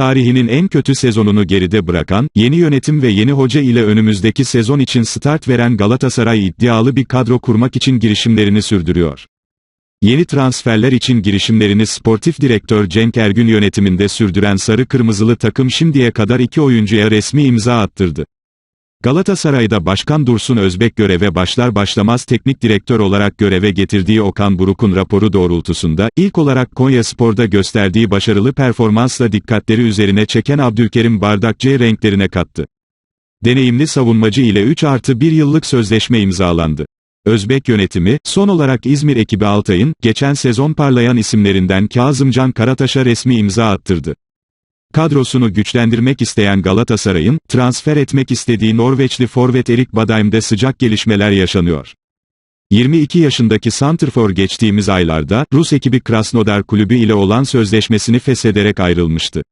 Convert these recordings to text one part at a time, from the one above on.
Tarihinin en kötü sezonunu geride bırakan, yeni yönetim ve yeni hoca ile önümüzdeki sezon için start veren Galatasaray iddialı bir kadro kurmak için girişimlerini sürdürüyor. Yeni transferler için girişimlerini sportif direktör Cenk Ergün yönetiminde sürdüren sarı kırmızılı takım şimdiye kadar iki oyuncuya resmi imza attırdı. Galatasaray'da Başkan Dursun Özbek göreve başlar başlamaz teknik direktör olarak göreve getirdiği Okan Buruk'un raporu doğrultusunda, ilk olarak Konya Spor'da gösterdiği başarılı performansla dikkatleri üzerine çeken Abdülkerim Bardakçı'yı renklerine kattı. Deneyimli savunmacı ile 3 artı 1 yıllık sözleşme imzalandı. Özbek yönetimi, son olarak İzmir ekibi Altay'ın, geçen sezon parlayan isimlerinden Kazımcan Karataş'a resmi imza attırdı. Kadrosunu güçlendirmek isteyen Galatasaray'ın, transfer etmek istediği Norveçli forvet Erik Badaim'de sıcak gelişmeler yaşanıyor. 22 yaşındaki Santrfor geçtiğimiz aylarda, Rus ekibi Krasnodar kulübü ile olan sözleşmesini feshederek ayrılmıştı.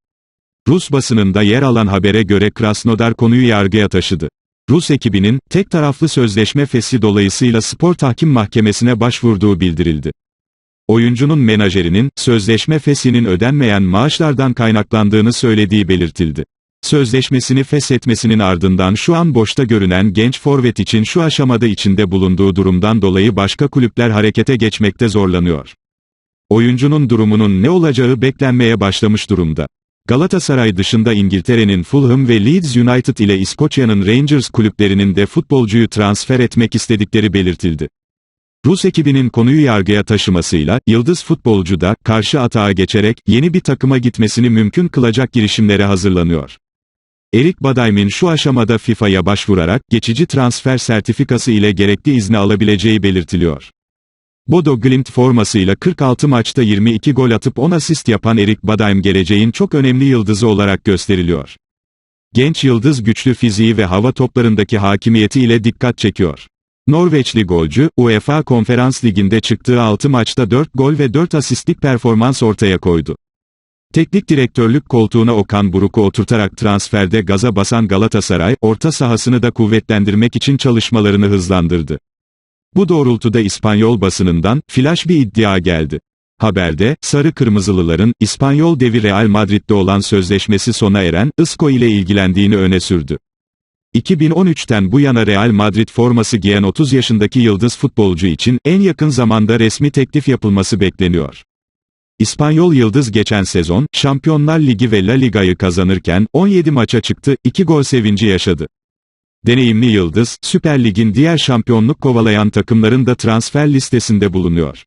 Rus basınında yer alan habere göre Krasnodar konuyu yargıya taşıdı. Rus ekibinin, tek taraflı sözleşme feshi dolayısıyla spor tahkim mahkemesine başvurduğu bildirildi. Oyuncunun menajerinin, sözleşme feshinin ödenmeyen maaşlardan kaynaklandığını söylediği belirtildi. Sözleşmesini feshetmesinin ardından şu an boşta görünen genç forvet için şu aşamada içinde bulunduğu durumdan dolayı başka kulüpler harekete geçmekte zorlanıyor. Oyuncunun durumunun ne olacağı beklenmeye başlamış durumda. Galatasaray dışında İngiltere'nin Fulham ve Leeds United ile İskoçya'nın Rangers kulüplerinin de futbolcuyu transfer etmek istedikleri belirtildi. Rus ekibinin konuyu yargıya taşımasıyla, yıldız futbolcu da, karşı atağa geçerek, yeni bir takıma gitmesini mümkün kılacak girişimlere hazırlanıyor. Erik Badaim'in şu aşamada FIFA'ya başvurarak, geçici transfer sertifikası ile gerekli izni alabileceği belirtiliyor. Bodo Glimt formasıyla 46 maçta 22 gol atıp 10 asist yapan Erik Badaim geleceğin çok önemli yıldızı olarak gösteriliyor. Genç yıldız güçlü fiziği ve hava toplarındaki hakimiyeti ile dikkat çekiyor. Norveçli golcü, UEFA Konferans Ligi'nde çıktığı 6 maçta 4 gol ve 4 asistlik performans ortaya koydu. Teknik direktörlük koltuğuna Okan Buruk'u oturtarak transferde gaza basan Galatasaray, orta sahasını da kuvvetlendirmek için çalışmalarını hızlandırdı. Bu doğrultuda İspanyol basınından, flash bir iddia geldi. Haberde, Sarı Kırmızılıların, İspanyol devi Real Madrid'de olan sözleşmesi sona eren, Isco ile ilgilendiğini öne sürdü. 2013'ten bu yana Real Madrid forması giyen 30 yaşındaki yıldız futbolcu için, en yakın zamanda resmi teklif yapılması bekleniyor. İspanyol Yıldız geçen sezon, Şampiyonlar Ligi ve La Liga'yı kazanırken, 17 maça çıktı, 2 gol sevinci yaşadı. Deneyimli Yıldız, Süper Lig'in diğer şampiyonluk kovalayan takımların da transfer listesinde bulunuyor.